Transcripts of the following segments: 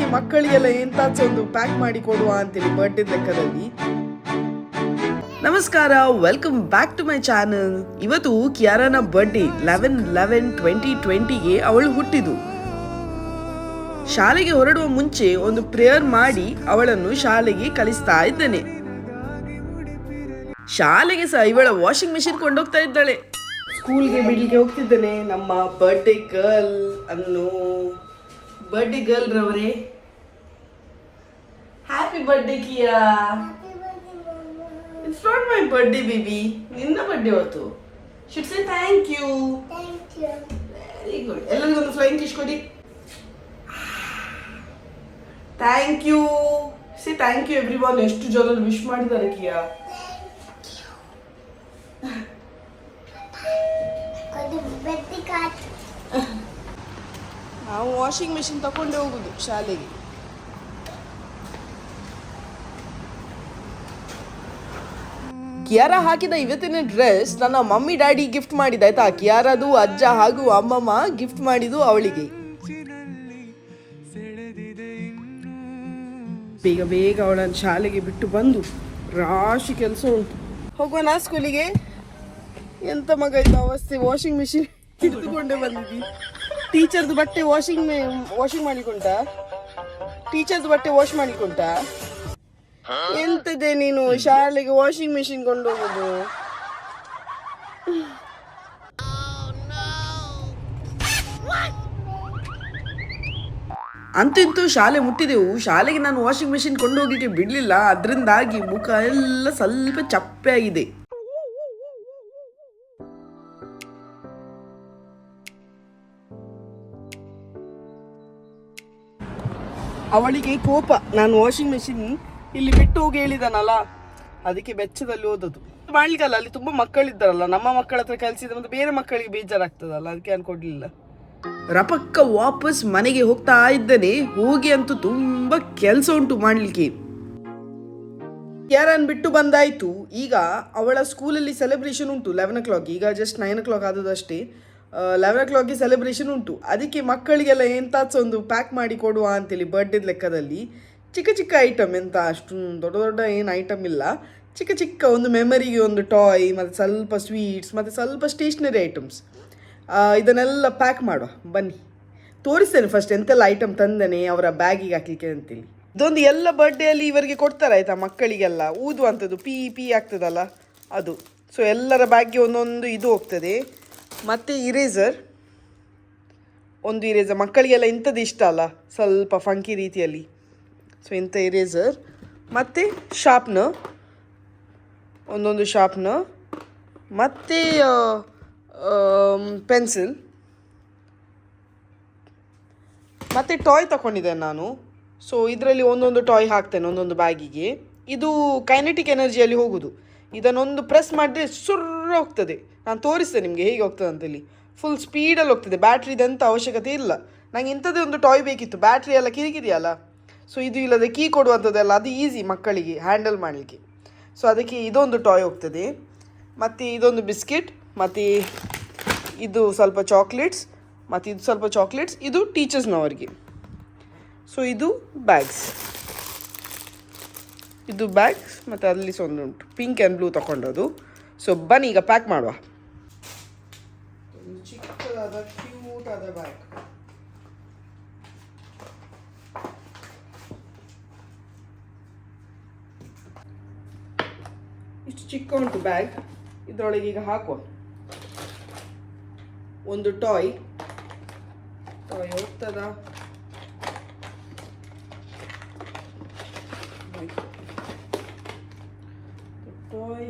ಅದಕ್ಕೆ ಮಕ್ಕಳಿಗೆಲ್ಲ ಎಂತಾಚ ಒಂದು ಪ್ಯಾಕ್ ಮಾಡಿ ಕೊಡುವ ಅಂತೇಳಿ ಬರ್ಡೇ ಲೆಕ್ಕದಲ್ಲಿ. ನಮಸ್ಕಾರ welcome back to my channel ಇವತ್ತು ಕಿಯಾರನ ಬರ್ಡೇ ಲೆವೆನ್ ಲೆವೆನ್ ಟ್ವೆಂಟಿ ಟ್ವೆಂಟಿಗೆ ಅವಳು ಹುಟ್ಟಿದು ಶಾಲೆಗೆ ಹೊರಡುವ ಮುಂಚೆ ಒಂದು ಪ್ರೇಯರ್ ಮಾಡಿ ಅವಳನ್ನು ಶಾಲೆಗೆ ಕಲಿಸ್ತಾ ಇದ್ದೇನೆ. ಶಾಲೆಗೆ ಸಹ ಇವಳ ವಾಷಿಂಗ್ ಮೆಷಿನ್ ಕೊಂಡೋಗ್ತಾ ಇದ್ದಾಳೆ. ಸ್ಕೂಲ್ಗೆ ಬಿಡ್ಲಿಕ್ಕೆ ಹೋಗ್ತಿದ್ದೇನೆ. ನಮ್ಮ ಬರ್ಡೇ ಗರ್ಲ್ ಅನ್ನು birthday girl ರವರೇ happy birthday Kiya it's not my birthday baby ನಿನ್ನ ಬರ್ಡೇ ಹೊತ್ತು. Should say thank you Thank you. Very good ಎಲ್ಲರಿಗೂ ಒಂದು ಫ್ಲೈಂಗ್ ಕಿಶ್ ಕೊಡಿ. Thank you C thank you everyone ಎಷ್ಟು ಜನರು ವಿಶ್ ಮಾಡಿದ್ದಾರೆ Kiya Got the birthday card. ನಾವು washing machine ತಗೊಂಡೆ ಹೋಗುದು ಶಾಲೆಗೆ. ಕಿಯಾರ ಹಾಕಿದ ಇವತ್ತಿನ ಡ್ರೆಸ್ ನನ್ನ ಮಮ್ಮಿ ಡ್ಯಾಡಿ ಗಿಫ್ಟ್ ಮಾಡಿದ, ಆಯ್ತಾ? ಕಿಯಾರದು ಅಜ್ಜ ಹಾಗೂ ಅಮ್ಮಮ್ಮ ಗಿಫ್ಟ್ ಮಾಡಿದ್ದು ಅವಳಿಗೆ. ಬೇಗ ಬೇಗ ಅವಳನ್ನು ಶಾಲೆಗೆ ಬಿಟ್ಟು ಬಂದು ರಾಶಿ ಕೆಲಸ ಉಂಟು. ಹೋಗೋಣ ಸ್ಕೂಲಿಗೆ ಎಂತ ಮಗ ಇದ್ದ ಅವಸ್ಥೆ ವಾಷಿಂಗ್ ಮಿಷಿನ್ ಹಿಡಿದುಕೊಂಡೇ ಬಂದಿದ್ದಿ. ಟೀಚರ್ದು ಬಟ್ಟೆ ವಾಷಿಂಗ್ ವಾಷಿಂಗ್ ಮಾಡಿಕೊಂಡ? ಟೀಚರ್ದು ಬಟ್ಟೆ ವಾಶ್ ಮಾಡಿಕೊಂಡ? ಎಂತದೆ ನೀನು ಶಾಲೆಗೆ ವಾಷಿಂಗ್ ಮಿಷಿನ್ ಕೊಂಡೋಗುದು? ಅಂತೂ ಶಾಲೆ ಮುಟ್ಟಿದೆವು. ಶಾಲೆಗೆ ನಾನು ವಾಷಿಂಗ್ ಮೆಷಿನ್ ಕೊಂಡೋಗ್ಲಿಕ್ಕೆ ಬಿಡಲಿಲ್ಲ. ಅದರಿಂದಾಗಿ ಮುಖ ಎಲ್ಲ ಸ್ವಲ್ಪ ಚಪ್ಪೆ ಆಗಿದೆ. ಅವಳಿಗೆ ಕೋಪ. ನಾನು ವಾಷಿಂಗ್ ಮೆಷಿನ್ ಇಲ್ಲಿ ಬಿಟ್ಟು ಹೋಗಿ ಹೇಳಿದಾನಲ್ಲ ಅದಕ್ಕೆ ಬೆಚ್ಚದಲ್ಲಿ ಓದೋದು ಮಾಡ್ಲಿಕ್ಕಲ್ಲ ಅಲ್ಲಿ ತುಂಬಾ ಮಕ್ಕಳಿದ್ದಾರಲ್ಲ ನಮ್ಮ ಮಕ್ಕಳ ಹತ್ರ ಕಲಿಸಿದ್ರೆ ಮತ್ತೆ ಬೇರೆ ಮಕ್ಕಳಿಗೆ ಬೇಜಾರಾಗ್ತದಲ್ಲ ಅದಕ್ಕೆ ನಾನು ಕೊಡ್ಲಿಲ್ಲ. ರಪಕ್ಕ ವಾಪಸ್ ಮನೆಗೆ ಹೋಗ್ತಾ ಇದ್ದೇನೆ ಹೋಗಿ ಅಂತೂ ತುಂಬಾ ಕೆಲಸ ಉಂಟು ಮಾಡ್ಲಿಕ್ಕೆ. ಯಾರನ್ನು ಬಿಟ್ಟು ಬಂದಾಯ್ತು? ಈಗ ಅವಳ ಸ್ಕೂಲಲ್ಲಿ ಸೆಲೆಬ್ರೇಷನ್ ಉಂಟು ಲೆವೆನ್ ಓ ಕ್ಲಾಕ್ ಈಗ ಜಸ್ಟ್ ನೈನ್ ಓ ಕ್ಲಾಕ್ ಆದದಷ್ಟೇ ಲೆವೆನ್ ಓ ಕ್ಲಾಕ್ಗೆ ಸೆಲೆಬ್ರೇಷನ್ ಉಂಟು. ಅದಕ್ಕೆ ಮಕ್ಕಳಿಗೆಲ್ಲ ಎಂತಾಚ ಒಂದು ಪ್ಯಾಕ್ ಮಾಡಿ ಕೊಡುವ ಅಂತೇಳಿ ಬರ್ಡೇದ ಲೆಕ್ಕದಲ್ಲಿ ಚಿಕ್ಕ ಚಿಕ್ಕ ಐಟಮ್ ಎಂತ ಅಷ್ಟು ದೊಡ್ಡ ದೊಡ್ಡ ಏನು ಐಟಮ್ ಇಲ್ಲ. ಚಿಕ್ಕ ಚಿಕ್ಕ ಒಂದು ಮೆಮರಿಗೆ ಒಂದು ಟಾಯ್ ಮತ್ತು ಸ್ವಲ್ಪ ಸ್ವೀಟ್ಸ್ ಮತ್ತು ಸ್ವಲ್ಪ ಸ್ಟೇಷ್ನರಿ ಐಟಮ್ಸ್ ಇದನ್ನೆಲ್ಲ ಪ್ಯಾಕ್ ಮಾಡುವ. ಬನ್ನಿ. ತೋರಿಸ್ತೇನೆ ಫಸ್ಟ್ ಎಂತೆಲ್ಲ ಐಟಮ್ ತಂದನೆ ಅವರ ಬ್ಯಾಗಿಗೆ ಹಾಕ್ಲಿಕ್ಕೆ ಅಂತೇಳಿ. ಇದೊಂದು ಎಲ್ಲ ಬರ್ಡೇಯಲ್ಲಿ ಇವರಿಗೆ ಕೊಡ್ತಾರೆ ಆಯಿತಾ ಮಕ್ಕಳಿಗೆಲ್ಲ? ಊದುವಂಥದ್ದು ಪಿ ಪಿ ಆಗ್ತದಲ್ಲ? ಅದು. ಸೊ ಎಲ್ಲರ ಬ್ಯಾಗ್ಗೆ ಒಂದೊಂದು ಇದು ಹೋಗ್ತದೆ. ಮತ್ತು ಇರೇಸರ್ ಒಂದು ಇರೇಸರ್ ಮಕ್ಕಳಿಗೆಲ್ಲ ಇಂಥದ್ದು ಇಷ್ಟ ಅಲ್ಲ. ಸ್ವಲ್ಪ ಫಂಕಿ ರೀತಿಯಲ್ಲಿ. ಸೊ ಇಂಥ ಇರೇಸರ್ ಮತ್ತು ಶಾಪ್ನ ಒಂದೊಂದು ಶಾಪ್ನ ಮತ್ತು ಪೆನ್ಸಿಲ್ ಮತ್ತು ಟಾಯ್ ತಗೊಂಡಿದ್ದೇನೆ ನಾನು. ಸೊ ಇದರಲ್ಲಿ ಒಂದೊಂದು ಟಾಯ್ ಹಾಕ್ತೇನೆ ಒಂದೊಂದು ಬ್ಯಾಗಿಗೆ ಇದು ಕೈನೆಟಿಕ್ ಎನರ್ಜಿಯಲ್ಲಿ ಹೋಗೋದು. ಇದನ್ನೊಂದು ಪ್ರೆಸ್ ಮಾಡಿದ್ರೆ ಸುರ್ರ ಹೋಗ್ತದೆ. ನಾನು ತೋರಿಸ್ತೇನೆ ನಿಮಗೆ ಹೇಗೆ ಹೋಗ್ತದೆ ಅಂತೇಳಿ ಫುಲ್ ಸ್ಪೀಡಲ್ಲಿ ಹೋಗ್ತದೆ. ಬ್ಯಾಟ್ರಿದಂಥ ಅವಶ್ಯಕತೆ ಇಲ್ಲ. ನಂಗೆ ಇಂಥದ್ದೇ ಒಂದು ಟಾಯ್ ಬೇಕಿತ್ತು. ಬ್ಯಾಟ್ರಿ ಎಲ್ಲ ಕಿರಿಕಿರಿಯಲ್ಲ. ಸೊ ಇದು ಇಲ್ಲದೆ ಕೀ ಕೊಡುವಂಥದ್ದೆಲ್ಲ ಅದು ಈಸಿ ಮಕ್ಕಳಿಗೆ ಹ್ಯಾಂಡಲ್ ಮಾಡಲಿಕ್ಕೆ. ಸೊ ಅದಕ್ಕೆ ಇದೊಂದು ಟಾಯ್ ಹೋಗ್ತದೆ. ಮತ್ತು ಇದೊಂದು ಬಿಸ್ಕೆಟ್ ಮತ್ತು ಇದು ಸ್ವಲ್ಪ ಚಾಕ್ಲೇಟ್ಸ್ ಮತ್ತು ಇದು ಸ್ವಲ್ಪ ಚಾಕ್ಲೇಟ್ಸ್ ಇದು ಟೀಚರ್ಸ್ನವರಿಗೆ ಸೊ ಇದು ಬ್ಯಾಗ್ಸ್ ಇದು ಬ್ಯಾಗ್ಸ್ ಮತ್ತು ಅಲ್ಲಿ ಸಹ ಒಂದು ಉಂಟು. ಪಿಂಕ್ ಆ್ಯಂಡ್ ಬ್ಲೂ ತಗೊಂಡದು ಸೊ ಬನ್ನಿ, ಈಗ ಪ್ಯಾಕ್ ಮಾಡುವ. ಚಿಕ್ಕದಾದ ಕ್ಯೂಟಾದ ಬ್ಯಾಗ್ ಇಷ್ಟು ಚಿಕ್ಕ ಉಂಟು ಬ್ಯಾಗ್ ಇದರೊಳಗೆ ಈಗ ಹಾಕುವ. ಒಂದು ಟಾಯ್ ಟಾಯ್ ಹೋಗ್ತದಾ ಟಾಯ್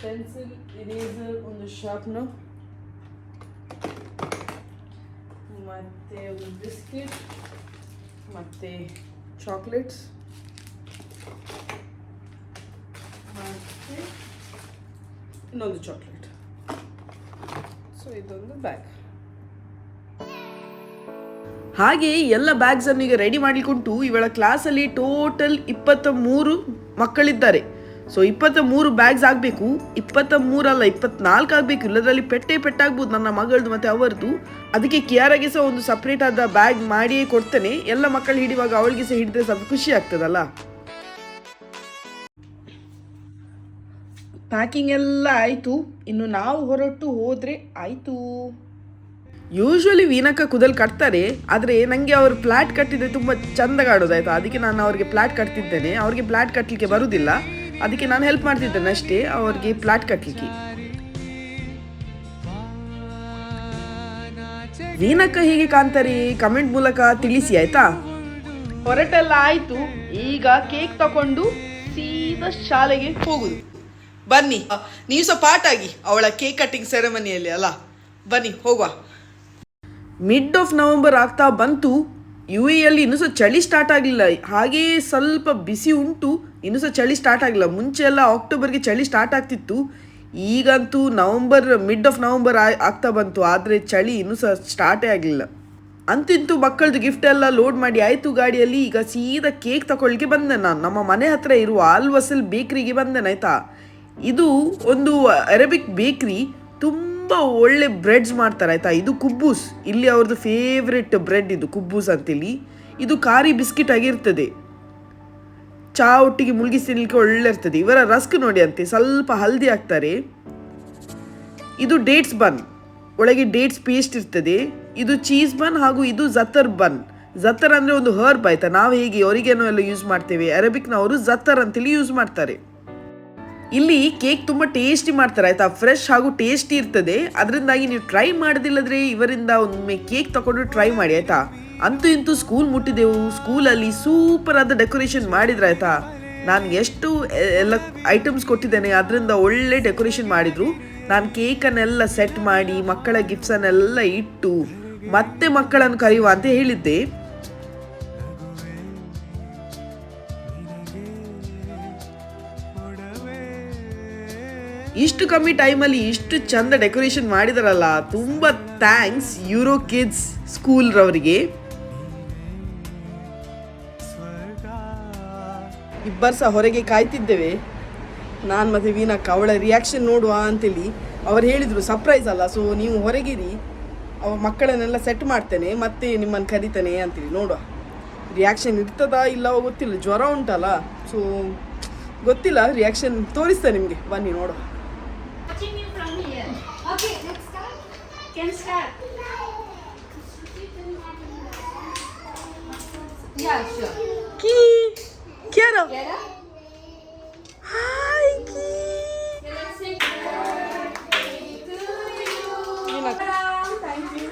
ಪೆನ್ಸಿಲ್ ಇರೇಸರ್ ಒಂದು ಶಾರ್ಪ್ನರ್ ಮತ್ತು ಒಂದು ಬಿಸ್ಕಿಟ್ ಮತ್ತು ಚಾಕ್ಲೇಟ್ಸ್ ಮತ್ತು ಇನ್ನೊಂದು ಚಾಕ್ಲೇಟ್ ಸೊ ಇದೊಂದು ಬ್ಯಾಗ್ ಹಾಗೆ ಎಲ್ಲ ಬ್ಯಾಗ್ಸ್ ಅನ್ನು ಈಗ ರೆಡಿ ಮಾಡಿಕೊಂಡು ಇವಳ ಕ್ಲಾಸಲ್ಲಿ ಟೋಟಲ್ ಇಪ್ಪತ್ತ ಮೂರು ಮಕ್ಕಳಿದ್ದಾರೆ. ಸೊ ಇಪ್ಪತ್ತ ಮೂರು ಬ್ಯಾಗ್ಸ್ ಆಗಬೇಕು ಇಪ್ಪತ್ತ ಮೂರಲ್ಲ ಇಪ್ಪತ್ನಾಲ್ಕು ಆಗಬೇಕು. ಇಲ್ಲದ್ರಲ್ಲಿ ಪೆಟ್ಟೆ ಪೆಟ್ಟಾಗ್ಬೋದು ನನ್ನ ಮಗಳದು ಮತ್ತು ಅವರದು ಅದಕ್ಕೆ ಕಿಯಾರಾಗೆ ಸಹ ಒಂದು ಸಪ್ರೇಟ್ ಆದ ಬ್ಯಾಗ್ ಮಾಡಿಯೇ ಕೊಡ್ತೇನೆ. ಎಲ್ಲ ಮಕ್ಕಳು ಹಿಡಿಯುವಾಗ ಅವಳಿಗೆ ಸಹ ಹಿಡಿದ್ರೆ ಸ್ವಲ್ಪ ಖುಷಿ ಆಗ್ತದಲ್ಲ? ಪ್ಯಾಕಿಂಗ್ ಎಲ್ಲ ಆಯಿತು. ಇನ್ನು ನಾವು ಹೊರಟು ಹೋದರೆ ಆಯಿತು. ಯೂಶ್ವಲಿ ವೀನಕ್ಕ ಕುದಲ್ ಕಟ್ತಾರೆ. ಆದರೆ ನನಗೆ ಅವರು ಫ್ಲಾಟ್ ಕಟ್ಟಿದ್ರೆ ತುಂಬ ಚಂದ ಕಾಣೋದಾಯ್ತು? ಅದಕ್ಕೆ ನಾನು ಅವ್ರಿಗೆ ಫ್ಲಾಟ್ ಕಟ್ತಿದ್ದೇನೆ. ಅವ್ರಿಗೆ ಫ್ಲಾಟ್ ಕಟ್ಟಲಿಕ್ಕೆ ಬರುವುದಿಲ್ಲ ಅದಕ್ಕೆ ನಾನು ಹೆಲ್ಪ್ ಮಾಡ್ತಿದ್ದೇನೆ ಅಷ್ಟೇ ಅವ್ರಿಗೆ ಫ್ಲಾಟ್ ಕಟ್ಟಲಿಕ್ಕೆ ವೀನಕ್ಕ ಹೀಗೆ ಕಾಣ್ತಾರೆ ಕಮೆಂಟ್ ಮೂಲಕ ತಿಳಿಸಿ ಆಯ್ತಾ? ಹೊರಟೆಲ್ಲ ಆಯ್ತು ಈಗ ಕೇಕ್ ತಕೊಂಡು ಸೀದಾ ಶಾಲೆಗೆ ಹೋಗುದು. ಬನ್ನಿ ನೀವು ಸಹ ಪಾರ್ಟ್ ಆಗಿ ಅವಳ ಕೇಕ್ ಕಟ್ಟಿಂಗ್ ಸೆರೆಮನಿಯಲ್ಲಿ ಅಲ್ಲ ಬನ್ನಿ ಹೋಗುವ. ಮಿಡ್ ಆಫ್ ನವೆಂಬರ್ ಆಗ್ತಾ ಬಂತು. ಯು ಎಲ್ಲಿ ಇನ್ನೂ ಸಹ ಚಳಿ ಸ್ಟಾರ್ಟ್ ಆಗಲಿಲ್ಲ. ಹಾಗೆಯೇ ಸ್ವಲ್ಪ ಬಿಸಿ ಉಂಟು ಇನ್ನೂ ಸಹ ಚಳಿ ಸ್ಟಾರ್ಟ್ ಆಗಿಲ್ಲ ಮುಂಚೆ ಎಲ್ಲ ಅಕ್ಟೋಬರ್ಗೆ ಚಳಿ ಸ್ಟಾರ್ಟ್ ಆಗ್ತಿತ್ತು. ಈಗಂತೂ ನವಂಬರ್ ಮಿಡ್ ಆಫ್ ನವಂಬರ್ ಆಗ್ತಾ ಬಂತು. ಆದರೆ ಚಳಿ ಇನ್ನೂ ಸಹ ಸ್ಟಾರ್ಟೇ ಆಗಲಿಲ್ಲ. ಅಂತಿಂತೂ ಮಕ್ಕಳದು ಗಿಫ್ಟ್ ಎಲ್ಲ ಲೋಡ್ ಮಾಡಿ ಆಯಿತು ಗಾಡಿಯಲ್ಲಿ. ಈಗ ಸೀದಾ ಕೇಕ್ ತಗೊಳ್ಳಿಕ್ಕೆ ಬಂದೆ ನಾನು. ನಮ್ಮ ಮನೆ ಹತ್ರ ಇರುವ ಆಲ್ವಸಲ್ ಬೇಕ್ರಿಗೆ ಬಂದೆ ಇದು ಒಂದು ಅರೇಬಿಕ್ ಬೇಕ್ರಿ ತುಂಬ ಒಳ್ಳೆ ಬ್ರೆಡ್ಸ್ ಮಾಡ್ತಾರೆ, ಆಯಿತಾ? ಇದು ಕುಬ್ಬೂಸ್. ಇಲ್ಲಿ ಅವ್ರದ್ದು ಫೇವ್ರೆಟ್ ಬ್ರೆಡ್ ಇದು, ಕುಬ್ಬೂಸ್ ಅಂತೇಳಿ ಇದು ಖಾರಿ ಬಿಸ್ಕಿಟ್ ಆಗಿರ್ತದೆ. ಚಾ ಒಟ್ಟಿಗೆ ಮುಳುಗಿಸಿ ತಿನ್ನಲಿಕ್ಕೆ ಒಳ್ಳೆ ಇರ್ತದೆ. ಇವರ ರಸ್ಕ್ ನೋಡಿ ಅಂತೆ, ಸ್ವಲ್ಪ ಹಲ್ದಿ ಹಾಕ್ತಾರೆ ಇದು ಡೇಟ್ಸ್ ಬನ್ ಒಳಗೆ ಡೇಟ್ಸ್ ಪೇಸ್ಟ್ ಇರ್ತದೆ. ಇದು ಚೀಸ್ ಬನ್ ಹಾಗೂ ಇದು ಜತರ್ ಬನ್ ಜತರ್ ಅಂದರೆ ಒಂದು ಹರ್ಬ್ ಆಯ್ತಾ? ನಾವು ಹೇಗೆ ಒರಿಗೇನೋ ಎಲ್ಲ ಯೂಸ್ ಮಾಡ್ತೇವೆ. ಅರೇಬಿಕ್ನವರು ಜತರ್ ಅಂತೇಳಿ ಯೂಸ್ ಮಾಡ್ತಾರೆ. ಇಲ್ಲಿ ಕೇಕ್ ತುಂಬ ಟೇಸ್ಟಿ ಮಾಡ್ತಾರೆ, ಆಯಿತಾ? ಫ್ರೆಶ್ ಹಾಗೂ ಟೇಸ್ಟಿ ಇರ್ತದೆ. ಅದರಿಂದಾಗಿ ನೀವು ಟ್ರೈ ಮಾಡದಿಲ್ಲದ್ರೆ ಇವರಿಂದ ಒಮ್ಮೆ ಕೇಕ್ ತಗೊಂಡು ಟ್ರೈ ಮಾಡಿ, ಆಯಿತಾ? ಅಂತೂ ಇಂತೂ ಸ್ಕೂಲ್ ಮುಟ್ಟಿದೆವು. ಸ್ಕೂಲಲ್ಲಿ ಸೂಪರ್ ಆದ ಡೆಕೋರೇಷನ್ ಮಾಡಿದ್ರೆ, ಆಯಿತಾ? ನಾನು ಎಷ್ಟು ಎಲ್ಲ ಐಟಮ್ಸ್ ಕೊಟ್ಟಿದ್ದೇನೆ, ಅದರಿಂದ ಒಳ್ಳೆ ಡೆಕೋರೇಷನ್ ಮಾಡಿದ್ರು. ನಾನು ಕೇಕನ್ನೆಲ್ಲ ಸೆಟ್ ಮಾಡಿ, ಮಕ್ಕಳ ಗಿಫ್ಟ್ಸನ್ನೆಲ್ಲ ಇಟ್ಟು ಮತ್ತೆ ಮಕ್ಕಳನ್ನು ಕರೆಯುವ ಅಂತ ಹೇಳಿದ್ದೆ. ಇಷ್ಟು ಕಮ್ಮಿ ಟೈಮಲ್ಲಿ ಇಷ್ಟು ಚಂದ ಡೆಕೋರೇಷನ್ ಮಾಡಿದಾರಲ್ಲ, ತುಂಬ ಥ್ಯಾಂಕ್ಸ್ ಯೂರೋ ಕಿಡ್ಸ್ ಸ್ಕೂಲ್ ರವರಿಗೆ ಇಬ್ಬರು ಸಹ ಹೊರಗೆ ಕಾಯ್ತಿದ್ದೇವೆ. ನಾನು ಮತ್ತೆ ವೀನಕ್ಕ ಅವಳ ರಿಯಾಕ್ಷನ್ ನೋಡುವ ಅಂತೇಳಿ ಅವ್ರು ಹೇಳಿದರು ಸರ್ಪ್ರೈಸ್ ಅಲ್ಲ ಸೊ ನೀವು ಹೊರಗಿರಿ, ಅವ ಮಕ್ಕಳನ್ನೆಲ್ಲ ಸೆಟ್ ಮಾಡ್ತೇನೆ, ಮತ್ತೆ ನಿಮ್ಮನ್ನು ಕರಿತೇನೆ ಅಂತೇಳಿ ನೋಡುವ. ರಿಯಾಕ್ಷನ್ ಇರ್ತದಾ ಇಲ್ಲವೋ ಗೊತ್ತಿಲ್ಲ, ಜ್ವರ ಉಂಟಲ್ಲ ಸೊ ಗೊತ್ತಿಲ್ಲ ರಿಯಾಕ್ಷನ್ ತೋರಿಸ್ತೇನೆ ನಿಮಗೆ, ಬನ್ನಿ ನೋಡುವ. watching you from here. Okay, let's start. Can start. Yeah, sure. Key. Kiara. Kiara. Hi, Key. Let's sing birthday to you. Thank you. Thank you.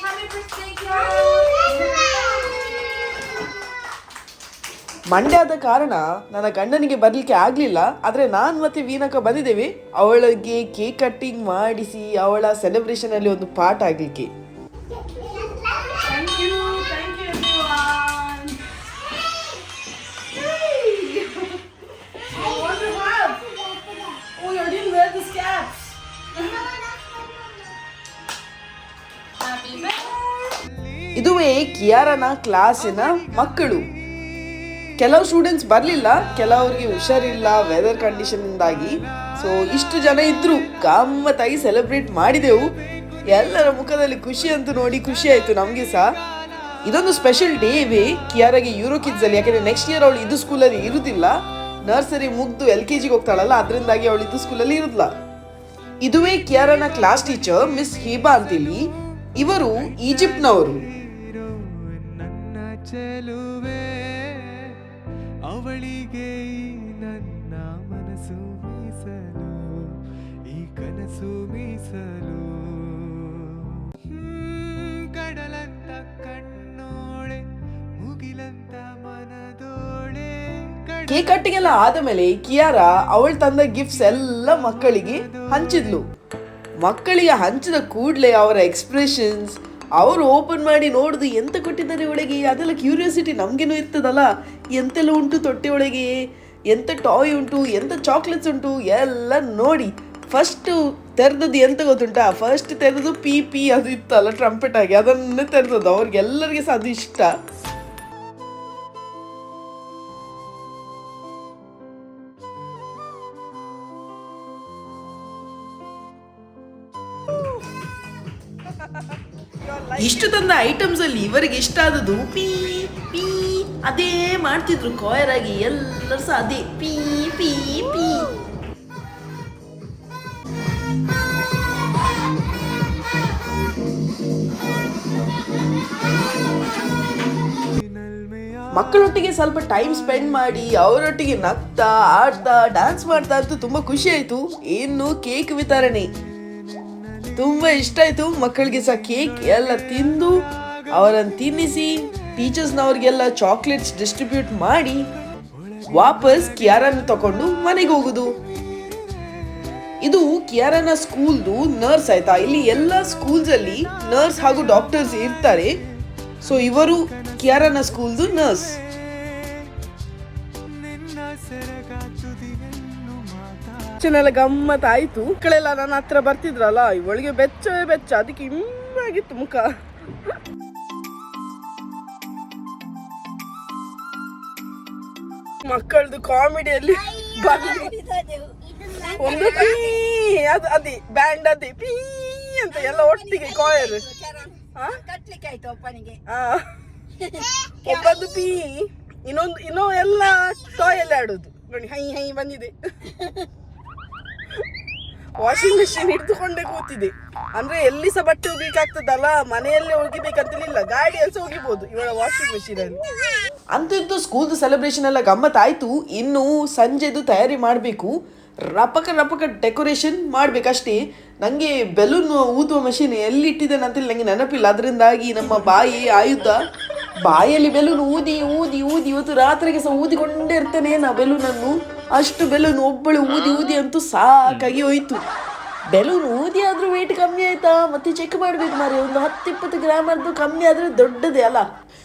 Happy birthday, Kiara. Mandya ಆದ ಕಾರಣ ನನ್ನ ಗಂಡನಿಗೆ ಬರಲಿಕ್ಕೆ ಆಗಲಿಲ್ಲ. ಆದರೆ ನಾನು ಮತ್ತೆ ವೀನಕ ಬಂದಿದ್ದೇವೆ. ಅವಳಿಗೆ ಕೇಕ್ ಕಟ್ಟಿಂಗ್ ಮಾಡಿಸಿ ಅವಳ ಸೆಲೆಬ್ರೇಷನಲ್ಲಿ ಒಂದು ಪಾರ್ಟ್ ಆಗಲಿಕ್ಕೆ. Oh, birthday. ಇದುವೇ ಕಿಯಾರನ ಕ್ಲಾಸಿನ ಮಕ್ಕಳು. ಕೆಲವು ಸ್ಟೂಡೆಂಟ್ಸ್ ಬರಲಿಲ್ಲ, ಕೆಲವರಿಗೆ ಹುಷಾರಿಲ್ಲ ವೆದರ್ ಕಂಡೀಷನ್ನಿಂದಾಗಿ ಸೊ ಇಷ್ಟು ಜನ ಇದ್ದರು ಗಮ್ಮತ್ತಾಗಿ ಸೆಲೆಬ್ರೇಟ್ ಮಾಡಿದೆವು. ಎಲ್ಲರ ಮುಖದಲ್ಲಿ ಖುಷಿ ಅಂತೂ ನೋಡಿ ಖುಷಿ ಆಯಿತು ನಮಗೆ ಸಹ ಇದೊಂದು ಸ್ಪೆಷಲ್ ಡೇ ಇವೆ ಕಿಯಾರಾಗೆ ಯೂರೋ ಕಿಡ್ಸ್ ಅಲ್ಲಿ. ಯಾಕಂದ್ರೆ ನೆಕ್ಸ್ಟ್ ಇಯರ್ ಅವಳು ಇದು ಸ್ಕೂಲಲ್ಲಿ ಇರುವುದಿಲ್ಲ ನರ್ಸರಿ ಮುಗ್ದು ಎಲ್ ಕೆ ಜಿಗೆ ಹೋಗ್ತಾಳಲ್ಲ, ಅದರಿಂದಾಗಿ ಅವಳು ಇದು ಸ್ಕೂಲಲ್ಲಿ ಇರುದಿಲ್ಲ ಇದುವೇ ಕಿಯಾರನ ಕ್ಲಾಸ್ ಟೀಚರ್ ಮಿಸ್ ಹೀಬಾ ಅಂತೇಳಿ, ಇವರು ಈಜಿಪ್ಟ್ನವರು. ಅವಳಿಗೆ ನನ್ನ ಮನಸ್ಸು ಮೀಸಲು, ಈ ಕನಸು ಮೀಸಲು. ಕಡಲಂತ ಕಣ್ಣೋಳೆ, ಮುಗಿಲಂತ ಮನದೋಳೆ. ಕೇಕ್ ಕಟ್ಟಿಂಗ್ ಎಲ್ಲ ಆದಮೇಲೆ ಕಿಯಾರ ಅವಳು ತಂದ ಗಿಫ್ಟ್ಸ್ ಎಲ್ಲ ಮಕ್ಕಳಿಗೆ ಹಂಚಿದ್ಲು. ಮಕ್ಕಳಿಗೆ ಹಂಚಿದ ಕೂಡಲೇ ಅವರ ಎಕ್ಸ್ಪ್ರೆಷನ್ಸ್ ಅವರು ಓಪನ್ ಮಾಡಿ ನೋಡಿದು ಎಂತ ಕೊಟ್ಟಿದ್ದಾರೆ ಒಳಗೆ? ಅದೆಲ್ಲ ಕ್ಯೂರಿಯಾಸಿಟಿ ನಮಗೇನು ಇರ್ತದಲ್ಲ? ಎಂತೆಲ್ಲ ಉಂಟು ತೊಟ್ಟೆ ಒಳಗೆ? ಎಂತ ಟಾಯ್ ಉಂಟು? ಎಂತ ಚಾಕ್ಲೇಟ್ಸ್ ಉಂಟು? ಎಲ್ಲ ನೋಡಿ. ಫಸ್ಟು ತೆರೆದದ್ದು ಎಂತ ಗೊತ್ತುಂಟಾ? ಫಸ್ಟ್ ತೆರೆದು ಪಿ ಪಿ ಅದು ಇತ್ತಲ್ಲ ಟ್ರಂಪೆಟ್ ಆಗಿ. ಅದನ್ನೇ ತೆರೆದದ್ದು. ಅವ್ರಿಗೆಲ್ಲರಿಗೆ ಸಹ ಅದು ಇಷ್ಟ. ha ha ha ಇಷ್ಟು ತಂದ ಐಟಮ್ಸ್ ಅಲ್ಲಿ ಇವರಿಗೆ ಇಷ್ಟ ಆದದ್ದು ಪೀ ಪೀ, ಅದೇ ಮಾಡ್ತಿದ್ರು ಕಾಯರ್ ಆಗಿ ಎಲ್ಲರೂ ಸಹ ಅದೇ ಪೀ ಪೀ ಪೀ. ಮಕ್ಕಳೊಟ್ಟಿಗೆ ಸ್ವಲ್ಪ ಟೈಮ್ ಸ್ಪೆಂಡ್ ಮಾಡಿ ಅವರೊಟ್ಟಿಗೆ ನಗ್ತಾ, ಆಡ್ತಾ ಡ್ಯಾನ್ಸ್ ಮಾಡ್ತಾ ಅಂತೂ ತುಂಬಾ ಖುಷಿ ಆಯ್ತು. ಇನ್ನು ಕೇಕ್ ವಿತರಣೆ. ತುಂಬಾ ಇಷ್ಟ ಆಯಿತು. ಮಕ್ಕಳಿಗೆ ಸಹ ಕೇಕ್ ಎಲ್ಲ ತಿಂದು ಅವರನ್ನು ತಿನ್ನಿಸಿ, ಟೀಚರ್ಸ್ನವ್ರಿಗೆಲ್ಲ ಚಾಕ್ಲೇಟ್ಸ್ ಡಿಸ್ಟ್ರಿಬ್ಯೂಟ್ ಮಾಡಿ, ವಾಪಸ್ ಕಿಯಾರನ್ನು ತಗೊಂಡು ಮನೆಗೆ ಹೋಗುದು. ಇದು ಕಿಯಾರನ ಸ್ಕೂಲ್ದು ನರ್ಸ್ ಆಯ್ತಾ? ಇಲ್ಲಿ ಎಲ್ಲ ಸ್ಕೂಲ್ಸ್ ಅಲ್ಲಿ ನರ್ಸ್ ಹಾಗೂ ಡಾಕ್ಟರ್ಸ್ ಇರ್ತಾರೆ. ಸೊ ಇವರು ಕಿಯಾರನ ಸ್ಕೂಲ್ದು ನರ್ಸ್. ಮಾತಾ ಎಲ್ಲ ಗಮ್ಮತ್ ಆಯ್ತು ಮಕ್ಕಳೆಲ್ಲ ನನ್ನ ಹತ್ರ ಬರ್ತಿದ್ರಲ್ಲ ಇವಳಿಗೆ ಬೆಚ್ಚ ಬೆಚ್ಚ, ಅದಕ್ಕೆ ಇಮ್ಮಾಗಿತ್ತು ಮುಖ. ಮಕ್ಕಳದು ಕಾಮಿಡಿಯಲ್ಲಿ ಒಂದು ಅದು, ಅದೇ ಬ್ಯಾಂಡ್ ಅದೇ, ಪೀ ಅಂತ ಎಲ್ಲ ಒಟ್ಟಿಗೆ ಕಾಯರ್ ಕಟ್ಲಿಕ್ಕೆ ಆಯ್ತು ಒಬ್ಬದ್ದು ಪೀ, ಇನ್ನೊಂದು, ಇನ್ನೂ ಎಲ್ಲ ಟಾಯ್ ಆಡೋದು. ನೋಡಿ, ಹೈ ಹೈ ಬಂದಿದೆ. ವಾಷಿಂಗ್ ಮೆಷಿನ್ ಹಿಡಿದುಕೊಂಡೇ ಕೂತಿದೆ ಅಂದ್ರೆ ಎಲ್ಲಿ ಸಹ ಬಟ್ಟೆ ಒಗಿಲಿಕ್ಕಾಗ್ತದಲ್ಲ ಮನೆಯಲ್ಲೇ ಒಗಿಬೇಕಂತಿಲ್ಲ ಗಾಡಿಯಲ್ಲಿ ಸಹ ಒಗಿಬಹುದು ಇವಳ ವಾಷಿಂಗ್ ಮೆಷಿನ್ ಅಲ್ಲಿ. ಅಂತೂ ಸ್ಕೂಲ್ ಸೆಲೆಬ್ರೇಷನ್ ಎಲ್ಲ ಗಮ್ಮತ್ ಆಯ್ತು ಇನ್ನು ಸಂಜೆದು ತಯಾರಿ ಮಾಡಬೇಕು. ರಪಕ ರಪಕ ಡೆಕೋರೇಷನ್ ಮಾಡ್ಬೇಕಷ್ಟೇ. ನನಗೆ ಬೆಲೂನ್ ಊದುವ ಮಷೀನ್ ಎಲ್ಲಿ ಇಟ್ಟಿದ್ದೇನೆ ಅಂತೇಳಿ ನನಗೆ ನೆನಪಿಲ್ಲ. ಅದರಿಂದಾಗಿ ನಮ್ಮ ಬಾಯಿ ಆಯುಧ, ಬಾಯಲ್ಲಿ ಬೆಲೂನ್ ಊದಿ ಊದಿ ಊದಿ ಇವತ್ತು ರಾತ್ರಿಗೆ ಸಹ ಊದಿಕೊಂಡೇ ಇರ್ತೇನೆ ನಾ ಬೆಲೂನನ್ನು ಅಷ್ಟು ಬೆಲೂನ್ ಒಬ್ಬಳು ಊದಿ ಊದಿ ಅಂತೂ ಸಾಕಾಗಿ ಹೋಯ್ತು. ಬೆಲೂನ್ ಊದಿ ಆದ್ರೂ ವೇಟ್ ಕಮ್ಮಿ ಆಯ್ತಾ? ಮತ್ತೆ ಚೆಕ್ ಮಾಡ್ಬೇಕು ಮಾರೆ ಒಂದು ಹತ್ತು ಇಪ್ಪತ್ತು ಗ್ರಾಮ್ ಅರ್ದು ಕಮ್ಮಿ ಆದ್ರೆ ದೊಡ್ಡದೇ ಅಲ್ಲ.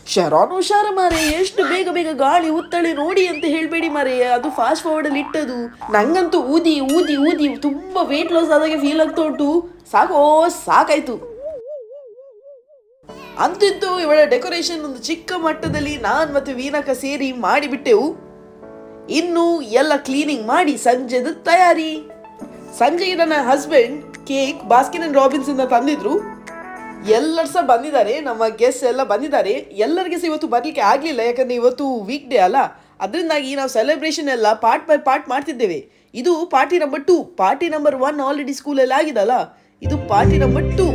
ಶರಾನ್ ಹುಷಾರ ಮಾರೆ ಎಷ್ಟು ಬೇಗ ಬೇಗ ಗಾಳಿ ಉತ್ತಳೆ ನೋಡಿ ಅಂತ ಹೇಳ್ಬೇಡಿ ಮಾರೆ ಅದು ಫಾಸ್ಟ್ ಫಾರ್ವರ್ಡ್ ಅಲ್ಲಿ ಇಟ್ಟದು ನಂಗಂತೂ ಊದಿ ಊದಿ ಊದಿ ತುಂಬಾ ವೇಟ್ ಲಾಸ್ ಆದಾಗ ಫೀಲ್ ಆಗ್ತಾ ಉಂಟು. ಸಾಕೋ, ಸಾಕಾಯ್ತು. ಅಂತಿದ್ದು ಇವಳ ಡೆಕೋರೇಷನ್ ಒಂದು ಚಿಕ್ಕ ಮಟ್ಟದಲ್ಲಿ ನಾನ್ ಮತ್ತೆ ವೀನಕ ಸೇರಿ ಮಾಡಿಬಿಟ್ಟೆವು. ಇನ್ನು ಎಲ್ಲ ಕ್ಲೀನಿಂಗ್ ಮಾಡಿ ಸಂಜೆದ ತಯಾರಿ. ಸಂಜೆಗೆ ನನ್ನ husband cake Baskin and Robbins ಇಂದ ತಂದಿದ್ರು. ಎಲ್ಲರ್ಸ ಸಹ ಬಂದಿದ್ದಾರೆ, ನಮ್ಮ ಗೆಸ್ಟ್ ಎಲ್ಲ ಬಂದಿದ್ದಾರೆ. ಎಲ್ಲರಿಗೆ ಸಹ ಇವತ್ತು ಬರಲಿಕ್ಕೆ ಆಗಲಿಲ್ಲ, ಯಾಕಂದ್ರೆ ಇವತ್ತು ವೀಕ್ ಡೇ ಅಲ್ಲ. ಅದರಿಂದಾಗಿ ನಾವು ಸೆಲೆಬ್ರೇಷನ್ ಎಲ್ಲ ಪಾರ್ಟ್ ಬೈ ಪಾರ್ಟ್ ಮಾಡ್ತಿದ್ದೇವೆ. ಇದು party number two party number one already ಸ್ಕೂಲಲ್ಲಿ ಆಗಿದಲ್ಲ. ಇದು ಪಾರ್ಟಿ ನಂಬರ್ ಟೂ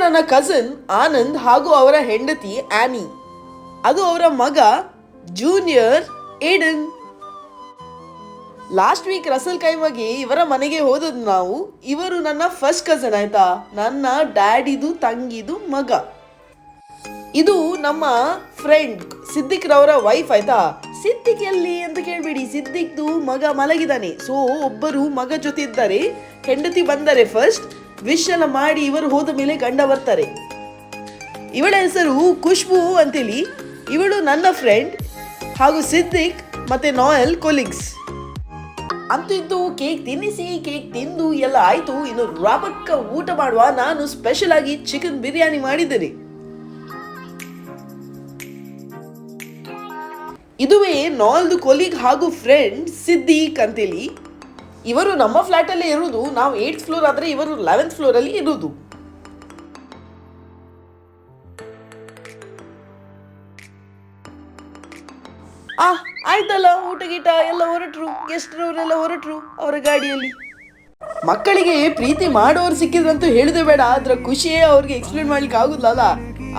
ನನ್ನ ಕಸಿನ್ ಆನಂದ್ ಹಾಗೂ ಅವರ ಹೆಂಡತಿ ಆನಿ. ಅದು ಅವರ ಮಗ ಜೂನಿಯರ್ ಏಡನ್ ಲಾಸ್ಟ್ ವೀಕ್ ರಸಲ್ ಕೈಮಗೆ ಇವರ ಮನೆಗೆ ಹೋದದ್ದು ನಾವು. ಇವರು ನನ್ನ ಫಸ್ಟ್ ಕಸನ್ ಆಯ್ತಾ? ನನ್ನ ಡ್ಯಾಡಿದು ತಂಗಿದು ಮಗ. ಇದು ನಮ್ಮ ಫ್ರೆಂಡ್ ಸಿದ್ದಿಕ್ ರವರ ವೈಫ್ ಆಯ್ತಾ? ಸಿದ್ದಿಕ್ ಎಲ್ಲಿ ಅಂತ ಕೇಳ್ಬೇಡಿ. ಸಿದ್ದಿಕ್ದು ಮಗ ಮಲಗಿದಾನೆ ಸೊ ಒಬ್ಬರು ಮಗ ಜೊತೆ ಇದ್ದಾರೆ. ಹೆಂಡತಿ ಬಂದರೆ ಫಸ್ಟ್ ವಿಶ್ ಮಾಡಿ ಇವರು ಹೋದ ಮೇಲೆ ಗಂಡ ಬರ್ತಾರೆ. ಇವಳ ಹೆಸರು ಖುಷ್ಬು ಅಂತೇಳಿ ಇವಳು ನನ್ನ ಫ್ರೆಂಡ್ ಹಾಗೂ ಸಿದ್ದಿಕ್ ಮತ್ತೆ ನಾಯಲ್ ಕೊಲಿಗ್ಸ್ ಅಂತೂ ಇಂತೂ ಕೇಕ್ ತಿನ್ನಿಸಿ, ಕೇಕ್ ತಿಂದು ಎಲ್ಲ ಆಯ್ತು. ಇನ್ನು ರಾಬಕ್ಕ ಊಟ ಮಾಡುವ ನಾನು ಸ್ಪೆಷಲ್ ಆಗಿ ಚಿಕನ್ ಬಿರಿಯಾನಿ ಮಾಡಿದ್ದೇನೆ. ಇದುವೇ ನಾಲ್ದು ಕೊಲೀಗ್ ಹಾಗೂ ಫ್ರೆಂಡ್ ಸಿದ್ದಿಕ್ ಅಂತೇಳಿ ಇವರು ನಮ್ಮ ಫ್ಲಾಟ್ ಅಲ್ಲಿ ಇರುವುದು, ನಾವು ಏಯ್ಟ್ ಫ್ಲೋರ್ ಆದ್ರೆ ಇವರು ಲೆವೆಂತ್ ಫ್ಲೋರ್ ಅಲ್ಲಿ ಇರುವುದು. ಆ, ಆಯ್ತಲ್ಲ ಊಟ ಗೀಟ ಎಲ್ಲ ಹೊರಟ್ರು, ಗೆಸ್ಟ್ರವರೆಲ್ಲ ಹೊರಟ್ರು ಅವರ ಗಾಡಿಯಲ್ಲಿ. ಮಕ್ಕಳಿಗೆ ಪ್ರೀತಿ ಮಾಡೋರು ಸಿಕ್ಕಿದ್ರಂತೂ ಹೇಳಿದೆ ಬೇಡ ಅದ್ರ ಖುಷಿಯೇ ಅವ್ರಿಗೆ ಎಕ್ಸ್ಪ್ಲೇನ್ ಮಾಡ್ಲಿಕ್ಕೆ ಆಗುದಲ್ಲ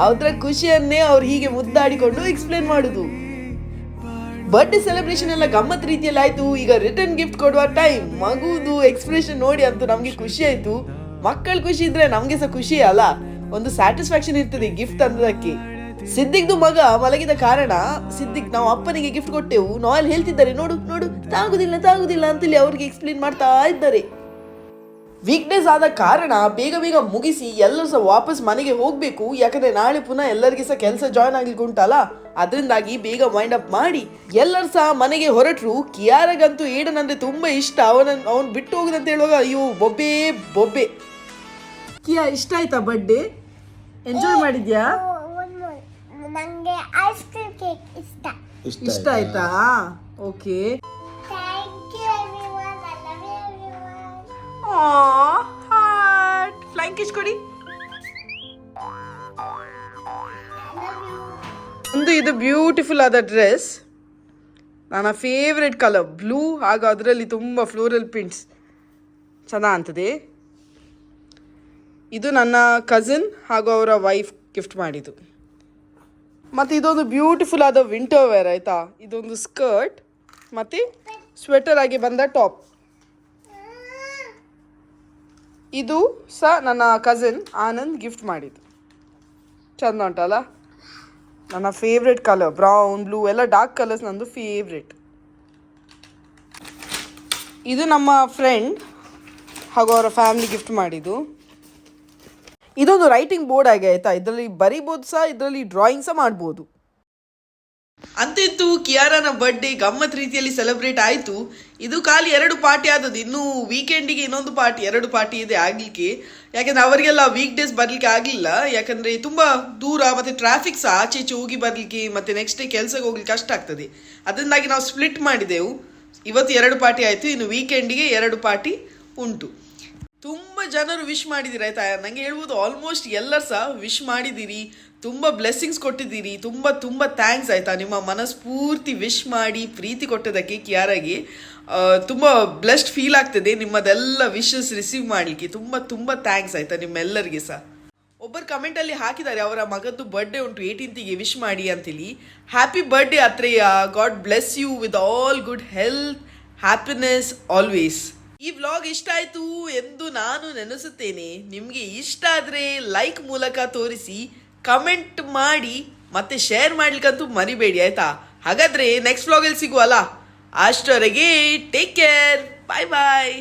ಅದ್ರ ಖುಷಿಯನ್ನೇ ಅವ್ರು ಹೀಗೆ ಮುದ್ದಾಡಿಕೊಂಡು ಎಕ್ಸ್ಪ್ಲೇನ್ ಮಾಡುದು. ಬರ್ಡೇ ಸೆಲೆಬ್ರೇಷನ್ ಎಲ್ಲ ಗಮ್ಮತ್ ರೀತಿಯಲ್ಲಿ ಆಯ್ತು. ಈಗ ರಿಟರ್ನ್ ಗಿಫ್ಟ್ ಕೊಡುವ ಟೈಮ್ ಮಗುದು ಎಕ್ಸ್ಪ್ರೆಷನ್ ನೋಡಿ ಅಂತೂ ನಮಗೆ ಖುಷಿ ಆಯ್ತು. ಮಕ್ಕಳು ಖುಷಿ ಇದ್ರೆ ನಮ್ಗೆ ಸಹ ಖುಷಿ ಅಲ್ಲ. ಒಂದು ಸ್ಯಾಟಿಸ್ಫ್ಯಾಕ್ಷನ್ ಇರ್ತದೆ ಗಿಫ್ಟ್ ಅಂದದಕ್ಕೆ ಸಿದ್ದಿಗ್ದು ಮಗ ಮಲಗಿದ ಕಾರಣ ಸಿದ್ದಿಗ್ ನಾವು ಅಪ್ಪನಿಗೆ ಗಿಫ್ಟ್ ಕೊಟ್ಟೆವು. ನಾವೆಲ್ಲ ಹೇಳ್ತಿದ್ದಾರೆ, ನೋಡು ನೋಡು, ತಾಗುದಿಲ್ಲ ತಾಗುದಿಲ್ಲ ಅಂತೇಳಿ ಅವ್ರಿಗೆ ಎಕ್ಸ್ಪ್ಲೇನ್ ಮಾಡ್ತಾ ಇದ್ದಾರೆ. ವೀಕ್ನೆಸ್ ಆದ ಕಾರಣ ಬೇಗ ಬೇಗ ಮುಗಿಸಿ ಎಲ್ಲರೂ ಸಹ ವಾಪಸ್ ಮನೆಗೆ ಹೋಗಬೇಕು. ಯಾಕಂದ್ರೆ ನಾಳೆ ಪುನಃ ಎಲ್ಲರಿಗೆ ಸಹ ಕೆಲಸ ಜಾಯ್ನ್ ಆಗ್ಲಿಕ್ಕೆ ಉಂಟಲ್ಲ ಅದರಿಂದಾಗಿ ಬೇಗ ವೈಂಡ್ ಅಪ್ ಮಾಡಿ ಎಲ್ಲರೂ ಸಹ ಮನೆಗೆ ಹೊರಟರು. ಕಿಯಾರಗಂತೂ ಏಡನ್ ಅಂದ್ರೆ ತುಂಬಾ ಇಷ್ಟ. ಅವನನ್ನು ಅವನ್ ಬಿಟ್ಟು ಹೋಗುದಂತ ಹೇಳುವಾಗ ಅಯ್ಯೋ ಬೊಬ್ಬೆ ಬೊಬ್ಬೆ. ಕಿಯಾ ಇಷ್ಟ ಆಯ್ತಾ ಬರ್ಡೇ ಎಂಜಾಯ್ ಮಾಡಿದ್ಯಾ? one ನಂಗೆ ಐಸ್ ಕ್ರೀಮ್ ಕೇಕ್ ಇಷ್ಟ. ಇಷ್ಟ ಆಯ್ತಾ? Okay thank you everyone I love you everyone kiss ಕೊಡಿ ಒಂದು ಇದು ಬ್ಯೂಟಿಫುಲ್ ಆದ ಡ್ರೆಸ್ ನನ್ನ ಫೇವ್ರೆಟ್ ಕಲರ್ ಬ್ಲೂ ಹಾಗೂ ಅದರಲ್ಲಿ ತುಂಬ ಫ್ಲೋರಲ್ ಪ್ರಿಂಟ್ಸ್ ಚೆನ್ನಾಗಿ ಅಂತದೆ ಇದು ನನ್ನ ಕಸಿನ್ ಹಾಗೂ ಅವರ ವೈಫ್ ಗಿಫ್ಟ್ ಮಾಡಿದ್ದು. ಮತ್ತು ಇದೊಂದು ಬ್ಯೂಟಿಫುಲ್ ಆದ ವಿಂಟರ್ ವೇರ್ ಆಯಿತಾ? ಇದೊಂದು ಸ್ಕರ್ಟ್ ಮತ್ತು ಸ್ವೆಟರ್ ಆಗಿ ಬಂದ ಟಾಪ್ ಇದು ಸಹ ನನ್ನ ಕಸಿನ್ ಆನಂದ್ ಗಿಫ್ಟ್ ಮಾಡಿದ್ದು. ಚಂದ ಉಂಟಲ್ಲ? ನನ್ನ ಫೇವ್ರೆಟ್ ಕಲರ್ ಬ್ರೌನ್ ಬ್ಲೂ ಎಲ್ಲ ಡಾರ್ಕ್ ಕಲರ್ಸ್ ನಂದು ಫೇವ್ರೆಟ್ ಇದು ನಮ್ಮ ಫ್ರೆಂಡ್ ಹಾಗೂ ಅವರ ಫ್ಯಾಮಿಲಿ ಗಿಫ್ಟ್ ಮಾಡಿದ್ದು. ಇದೊಂದು ರೈಟಿಂಗ್ ಬೋರ್ಡ್ ಆಗಿ ಆಯಿತಾ? ಇದರಲ್ಲಿ ಬರಿಬೋದು ಸಹ, ಇದರಲ್ಲಿ ಡ್ರಾಯಿಂಗ್ ಸಹ ಮಾಡ್ಬೋದು. ಅಂತಿತ್ತು ಕಿಯಾರನ ಬರ್ಡೇ ಗಮ್ಮತ್ ರೀತಿಯಲ್ಲಿ ಸೆಲೆಬ್ರೇಟ್ ಆಯಿತು. ಇದು ಖಾಲಿ ಎರಡು ಪಾರ್ಟಿ ಆದದ್ದು. ಇನ್ನು ವೀಕೆಂಡಿಗೆ ಇನ್ನೊಂದು ಪಾರ್ಟಿ ಎರಡು ಪಾರ್ಟಿ ಇದೆ ಆಗಲಿಕ್ಕೆ. ಯಾಕಂದ್ರೆ ಅವರಿಗೆಲ್ಲ ವೀಕ್ ಡೇಸ್ ಬರಲಿಕ್ಕೆ ಆಗಲಿಲ್ಲ. ಯಾಕಂದ್ರೆ ತುಂಬ ದೂರ ಮತ್ತು ಟ್ರಾಫಿಕ್ ಸಹ ಆಚೆ ಈಚೆ ಹೋಗಿ ಬರಲಿಕ್ಕೆ ಮತ್ತು ನೆಕ್ಸ್ಟ್ ಡೇ ಕೆಲಸಕ್ಕೆ ಹೋಗ್ಲಿಕ್ಕೆ ಕಷ್ಟ ಆಗ್ತದೆ. ಅದರಿಂದಾಗಿ ನಾವು ಸ್ಪ್ಲಿಟ್ ಮಾಡಿದೆವು. ಇವತ್ತು ಎರಡು ಪಾರ್ಟಿ ಆಯಿತು. ಇನ್ನು ವೀಕೆಂಡಿಗೆ ಎರಡು ಪಾರ್ಟಿ ಉಂಟು. ತುಂಬ ಜನರು ವಿಶ್ ಮಾಡಿದ್ದೀರಿ ಆಯ್ತಾ? ನನಗೆ ಹೇಳ್ಬೋದು ಆಲ್ಮೋಸ್ಟ್ ಎಲ್ಲರೂ ಸಹ ವಿಶ್ ಮಾಡಿದ್ದೀರಿ. ತುಂಬ ಬ್ಲೆಸ್ಸಿಂಗ್ಸ್ ಕೊಟ್ಟಿದ್ದೀರಿ. ತುಂಬ ತುಂಬ ಥ್ಯಾಂಕ್ಸ್ ಆಯಿತಾ. ನಿಮ್ಮ ಮನಸ್ಫೂರ್ತಿ ವಿಶ್ ಮಾಡಿ, ಪ್ರೀತಿ ಕೊಟ್ಟದಕ್ಕೆ ಕ್ಯಾರಾಗಿ ತುಂಬ ಬ್ಲೆಸ್ಡ್ ಫೀಲ್ ಆಗ್ತದೆ. ನಿಮ್ಮದೆಲ್ಲ ವಿಶಸ್ ರಿಸೀವ್ ಮಾಡಲಿಕ್ಕೆ. ತುಂಬ ತುಂಬ ಥ್ಯಾಂಕ್ಸ್ ಆಯಿತಾ ನಿಮ್ಮೆಲ್ಲರಿಗೆ ಸಹ. ಒಬ್ಬರು ಕಮೆಂಟಲ್ಲಿ ಹಾಕಿದ್ದಾರೆ, ಅವರ ಮಗದ್ದು ಬರ್ಡೇ ಉಂಟು ಏಯ್ಟೀನ್ತಿಗೆ ವಿಶ್ ಮಾಡಿ ಅಂತೇಳಿ. Happy birthday Atreya. God bless you with all good health happiness always ಈ ವ್ಲಾಗ್ ಇಷ್ಟ ಆಯಿತು ಎಂದು ನಾನು ನೆನೆಸುತ್ತೇನೆ. ನಿಮಗೆ ಇಷ್ಟ ಆದರೆ ಲೈಕ್ ಮೂಲಕ ತೋರಿಸಿ ಕಮೆಂಟ್ ಮಾಡಿ, ಮತ್ತೆ ಶೇರ್ ಮಾಡ್ಲಿಕ್ಕಂತೂ ಮರಿಬೇಡಿ, ಆಯ್ತಾ? ಹಾಗಾದ್ರೆ ನೆಕ್ಸ್ಟ್ ವ್ಲಾಗಲ್ಲಿ ಸಿಗುವಲ್ಲ? ಅಷ್ಟವರೆಗೆ ಟೇಕ್ ಕೇರ್ ಬಾಯ್ ಬಾಯ್